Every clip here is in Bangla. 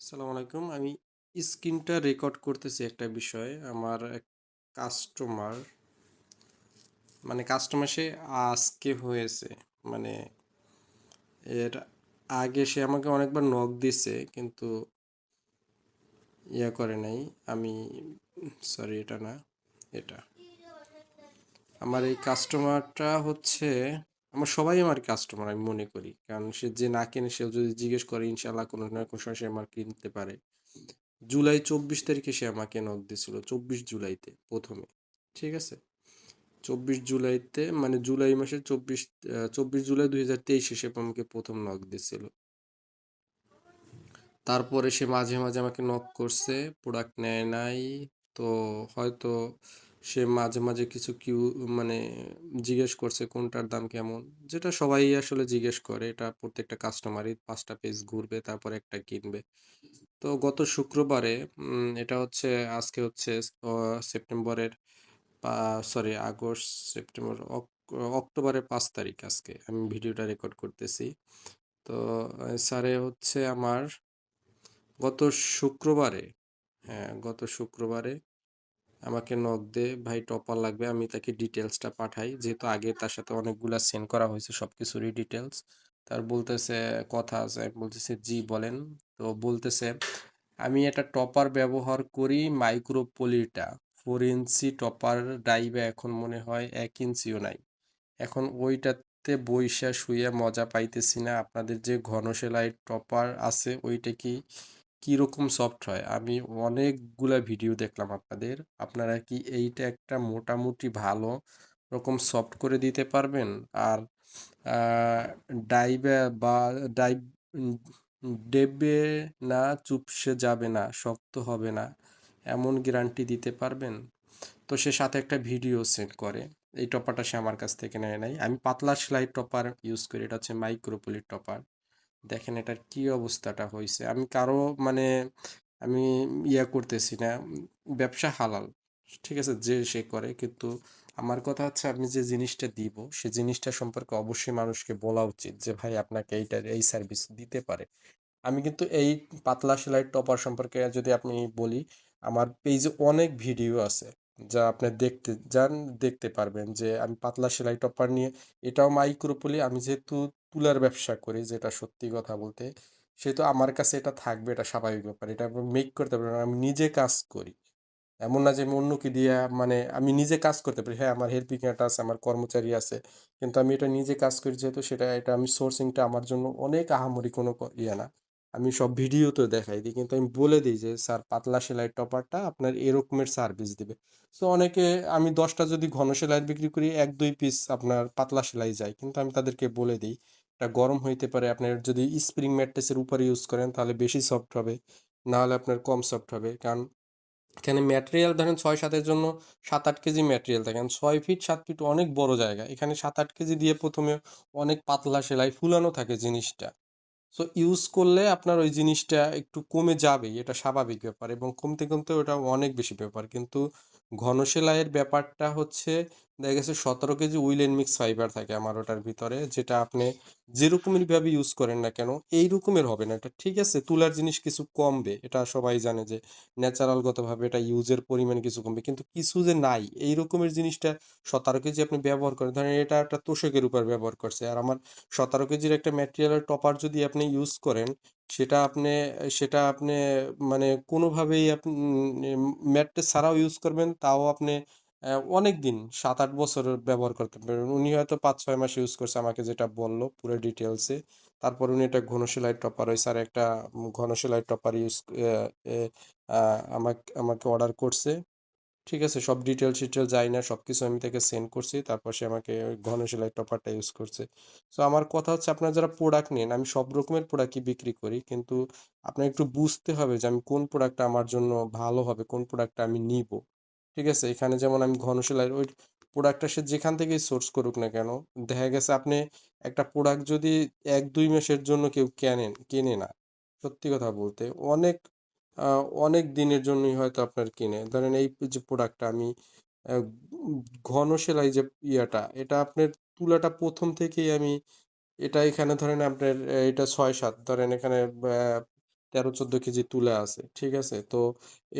আসসালামু আলাইকুম। আমি স্ক্রিনটা রেকর্ড করতেছি একটা বিষয়। আমার এক কাস্টমার মানে কাস্টমার সে আজকে হয়েছে। মানে এর আগে সে আমাকে অনেকবার নক দিছে কিন্তু ইয়া করে নাই। আমি সরি এটা না, এটা। আমার এই কাস্টমারটা হচ্ছে আমার সবাই আমার কাস্টমার আমি মনে করি। কারণ সে যে না কেনে সেও যদি জিজ্ঞেস করে ইনশাল্লাহ কোনো না কোনো সময় সে আমার কিনতে পারে। জুলাই চব্বিশ তারিখে সে আমাকে নক দিয়েছিল, চব্বিশ জুলাইতে প্রথমে ঠিক আছে চব্বিশ জুলাইতে মানে জুলাই মাসের চব্বিশ চব্বিশ জুলাই দুই হাজার তেইশে সে আমাকে প্রথম নক দিয়েছিল তারপরে সে মাঝে মাঝে আমাকে নক করছে প্রোডাক্ট নেয় নাই তো হয়তো সে মাঝে মাঝে কিছু কিউ মানে জিজ্ঞেস করছে কোনটার দাম কেমন। যেটা সবাই আসলে জিজ্ঞেস করে, এটা প্রত্যেকটা কাস্টমারই পাঁচটা পেজ ঘুরবে, তারপর একটা কিনবে। তো গত শুক্রবারে এটা হচ্ছে, আজকে হচ্ছে সেপ্টেম্বরের সরি আগস্ট, সেপ্টেম্বর অক্টোবরের পাঁচ তারিখ আজকে, আমি ভিডিওটা রেকর্ড করতেছি। তো স্যারে হচ্ছে আমার গত শুক্রবারে হ্যাঁ গত শুক্রবারে আমাকে নক দে, ভাই টপার লাগবে, আমি তাকে ডিটেলসটা পাঠাই। যেহেতু আগে তার সাথে অনেকগুলা সেন্ড করা হয়েছে সব কিছুরই ডিটেলস তার বলতেছে, কথা আছে, বলতেছি, জি বলেন। তো বলতেছে, আমি এটা টপার ব্যবহার করি মাইক্রোপলিটা ফোর ইঞ্চি টপার ডাইবে এখন মনে হয় এক ইঞ্চিও নাই। এখন ওইটাতে বইসা শুয়ে মজা পাইতেছি না। আপনাদের যে ঘন সেলাই টপার আছে, ওইটা কি কীরকম সফট হয়? আমি অনেকগুলা ভিডিও দেখলাম আপনাদের। আপনারা কি এইটা একটা মোটামুটি ভালো রকম সফট করে দিতে পারবেন? আর ডাইবে বা ডাইভ ডেবে না চুপসে যাবে না, শক্ত হবে না, এমন গ্যারান্টি দিতে পারবেন? তো সে সাথে একটা ভিডিও সেন্ড করে। এই টপারটা সে আমার কাছ থেকে নেয় নাই। আমি পাতলা সেলাই টপার ইউজ করি। এটা হচ্ছে মাইক্রোপলি টপার দেখেন এটার কি অবস্থাটা হয়েছে আমি কারও মানে আমি ইয়া করতেছি না ব্যবসা হালাল, ঠিক আছে? যে সে করে, কিন্তু আমার কথা হচ্ছে আমি যে জিনিসটা দিব, সে জিনিসটা সম্পর্কে অবশ্যই মানুষকে বলা উচিত যে, ভাই, আপনাকে এইটার এই সার্ভিস দিতে পারে। আমি কিন্তু এই পাতলা সেলাই টপার সম্পর্কে যদি আপনি বলি, আমার পেজে অনেক ভিডিও আছে, যা আপনি দেখতে, যান, দেখতে পারবেন যে আমি পাতলা সেলাই টপার নিয়ে এটাও মাইক্রোপলি আমি যেহেতু তুলার ব্যবসা করি যেটা সত্যি কথা বলতে সেহেতু আমার কাছে এটা থাকবে, এটা স্বাভাবিক ব্যাপার। এটা মেক করতে পারবেন আমি নিজে কাজ করি। এমন না যে আমি অন্যকে দিয়ে মানে আমি নিজে কাজ করতে পারি। হ্যাঁ আমার হেল্পিং হ্যান্ড আছে, আমার কর্মচারী আছে, কিন্তু আমি এটা নিজে কাজ করি যেহেতু সেটা, এটা আমি সোর্সিংটা আমার জন্য অনেক আহামরি কোনো ইয়ে না। আমি সব ভিডিওতে দেখাই দিই, কিন্তু আমি বলে দিই যে, স্যার, পাতলা সেলাই টপারটা আপনার এরকমের সার্ভিস দিবে। সো অনেকে, আমি দশটা যদি ঘন সেলাইয়ের বিক্রি করি, এক দুই পিস আপনার পাতলা সেলাই যায়, কিন্তু আমি তাদেরকে বলে দিই গরম হইতে পারে, আপনার যদি স্প্রিং ম্যাট্রেসের উপরে ইউজ করেন, তাহলে বেশি সফট হবে না হলে আপনার কম সফট হবে। কারণ এখানে ম্যাটেরিয়াল ধরেন ছয় সাতের জন্য সাত আট কেজি ম্যাটেরিয়াল থাকে। ছয় ফিট সাত ফিট অনেক বড় জায়গা। এখানে সাত আট কেজি দিয়ে প্রথমে অনেক পাতলা সেলাই ফুলানো থাকে জিনিসটা। সো ইউজ করলে আপনার ওই জিনিসটা একটু কমে যাবেই, এটা স্বাভাবিক ব্যাপার এবং কমতে কমতে ওটা অনেক বেশি ব্যাপার। কিন্তু ঘন সেলাইয়ের ব্যাপারটা হচ্ছে, দেখা গেছে সতেরো KG wool and mix fibre থাকে আমার ওটার ভিতরে, যেটা আপনি যেরকমের ভাবে ইউজ করেন না কেন এই রকমের হবে না। এটা ঠিক আছে, তুলার জিনিস কিছু কমবে, এটা সবাই জানে যে ন্যাচারালগতভাবে এটা ইউজের পরিমাণ কিছু কমবে, কিন্তু কিছু যে নাই এই রকমের জিনিসটা সতেরো কেজি আপনি ব্যবহার করেন। ধরেন এটা একটা তোষকের উপর ব্যবহার করছে, আর আমার সতেরো কেজির একটা ম্যাটেরিয়ালের টপার যদি আপনি ইউজ করেন, সেটা আপনি সেটা আপনি মানে কোনোভাবেই আপনি ম্যাটটা ছাড়াও ইউজ করবেন, তাও আপনি অনেক দিন সাত আট বছর ব্যবহার করতে পারবেন। উনি হয়তো পাঁচ ছয় মাস ইউজ করছে আমাকে যেটা বলল পুরো ডিটেলসে তারপর উনি একটা ঘন টপার ওই স্যার একটা ঘন টপার ইউজ আমাকে আমাকে অর্ডার করছে। ঠিক আছে, সব ডিটেল যাই না সব কিছু আমি তাকে সেন্ড করছি, তারপর সে আমাকে ঘন সেলাই টপারটা ইউজ করছে। সো আমার কথা হচ্ছে আপনারা যারা প্রোডাক্ট নেন, আমি সব রকমের প্রোডাক্টই বিক্রি করি, কিন্তু আপনার একটু বুঝতে হবে যে আমি কোন প্রোডাক্টটা আমার জন্য ভালো হবে, কোন প্রোডাক্টটা আমি নিব। ঠিক আছে, এখানে যেমন আমি ঘন সেলাইয়ের ওই প্রোডাক্টটা সে যেখান থেকেই সোর্স করুক না কেন, দেখা গেছে আপনি একটা প্রোডাক্ট যদি এক দুই মাসের জন্য কেউ কেনেন, কেনে না, সত্যি কথা বলতে অনেক অনেক দিনের জন্যই হয়তো আপনার কিনে। ধরেন এই যে প্রোডাক্টটা আমি ঘন সেলাই যে ইয়াটা, এটা আপনার তুলাটা প্রথম থেকেই আমি, এটা এখানে ধরেন আপনার এটা ছয় সাত, ধরেন এখানে তেরো চোদ্দ কেজি তুলা আছে, ঠিক আছে? তো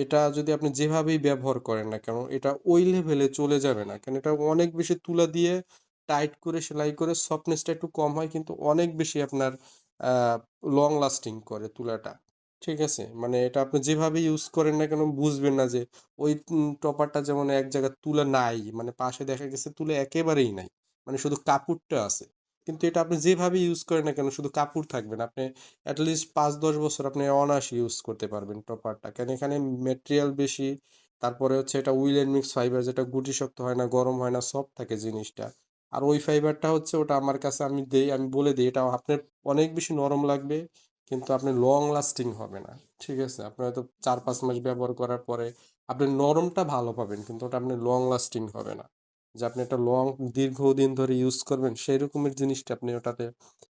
এটা যদি আপনি যেভাবেই ব্যবহার করেন না কেন, এটা ওই লেভেলে চলে যাবে না। কেন এটা অনেক বেশি তুলা দিয়ে টাইট করে সেলাই করে সফটনেসটা একটু কম হয়, কিন্তু অনেক বেশি আপনার লং লাস্টিং করে তুলাটা। ঠিক আছে? মানে এটা আপনি যেভাবে ইউজ করেন না কেন বুঝবেন না যে ওই টপারটা যেমন এক জায়গায় তুলে নাই মানে পাশে দেখা গেছে তুলে একেবারেই নাই মানে শুধু কাপড়টা আছে। কিন্তু এটা আপনি যেভাবে ইউজ করেন না কেন শুধু কাপড় থাকবেন আপনি অ্যাটলিস্ট পাঁচ দশ বছর আপনি অনায়াসে ইউজ করতে পারবেন টপারটা কেন এখানে মেটেরিয়াল বেশি, তারপরে হচ্ছে এটা উইল এন্ড মিক্স ফাইবার যেটা গুটি শক্ত হয় না, গরম হয় না সফট থাকে জিনিসটা। আর ওই ফাইবারটা হচ্ছে ওটা আমার কাছে আমি দেই, আমি বলে দিই, এটা আপনার অনেক বেশি নরম লাগবে কিন্তু আপনি লং লাস্টিং হবে না, ঠিক আছে? আপনি হয়তো চার পাঁচ মাস ব্যবহার করার পরে আপনি নরমটা ভালো পাবেন, কিন্তু ওটা আপনি লং লাস্টিং হবে না। যে আপনি একটা লং দীর্ঘদিন ধরে ইউজ করবেন সেই রকমের জিনিসটা আপনি ওটাতে,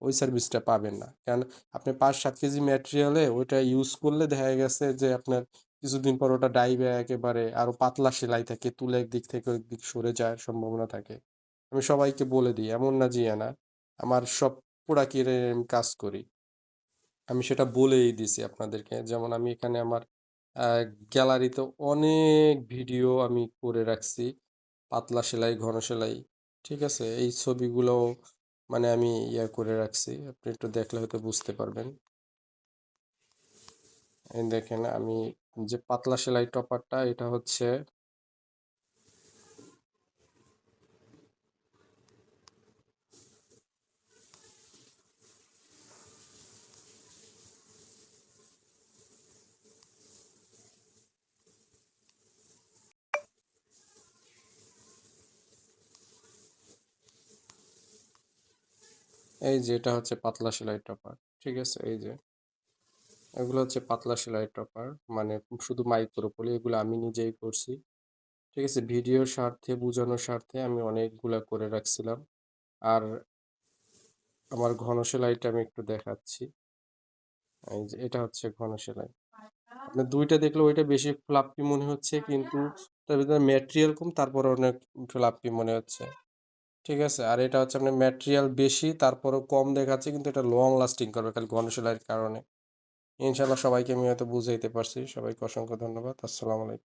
ওই সার্ভিসটা পাবেন না। কারণ আপনি পাঁচ সাত কেজি ম্যাটেরিয়ালে ওইটা ইউজ করলে দেখা গেছে যে আপনার কিছুদিন পর ওটা ডাইবে একেবারে আরও পাতলা সেলাই থাকে, তুলে একদিক থেকে ওই দিক সরে যাওয়ার সম্ভাবনা থাকে। আমি সবাইকে বলে দিই, এমন না জিয়া না, আমার সব প্রোডাক্টের আমি কাজ করি। আমি সেটা বলেই দিছি আপনাদেরকে। যেমন আমি এখানে আমার গ্যালারিতে অনেক ভিডিও আমি করে রাখছি। পাতলা সেলাই, ঘন সেলাই, ঠিক আছে? এই ছবিগুলো মানে আমি ইয়া করে রাখছি। আপনি একটু দেখলে হয়তো বুঝতে পারবেন। দেখেন আমি যে পাতলা সেলাই টপারটা, এটা হচ্ছে এই যে এটা হচ্ছে পাতলা সেলাই টপার, ঠিক আছে? এই যে। এগুলো হচ্ছে পাতলা সেলাই টপার মানে শুধু মাইক্রো পলি এগুলো আমি নিজেই করছি, ঠিক আছে? ভিডিওর স্বার্থে, বোঝানোর স্বার্থে আমি অনেকগুলা করে রাখছিলাম। আর আমার ঘন সেলাইটা আমি একটু দেখাচ্ছি। এই যে, এটা হচ্ছে ঘন সেলাই। আপনার দুইটা দেখলে ওইটা বেশি ফ্লাপি মনে হচ্ছে, কিন্তু তার ভিতরে ম্যাটেরিয়াল কম, তারপরে অনেক ফ্লাপি মনে হচ্ছে। ঠিক আছে? আর এটা হচ্ছে আপনার ম্যাটেরিয়াল বেশি, তারপরেও কম দেখাচ্ছে, কিন্তু এটা লং লাস্টিং করবে খালি ঘনশিলার কারণে। ইনশাল্লাহ সবাইকে আমি হয়তো বুঝাইতে পারছি। সবাইকে অসংখ্য ধন্যবাদ। আসসালামু আলাইকুম।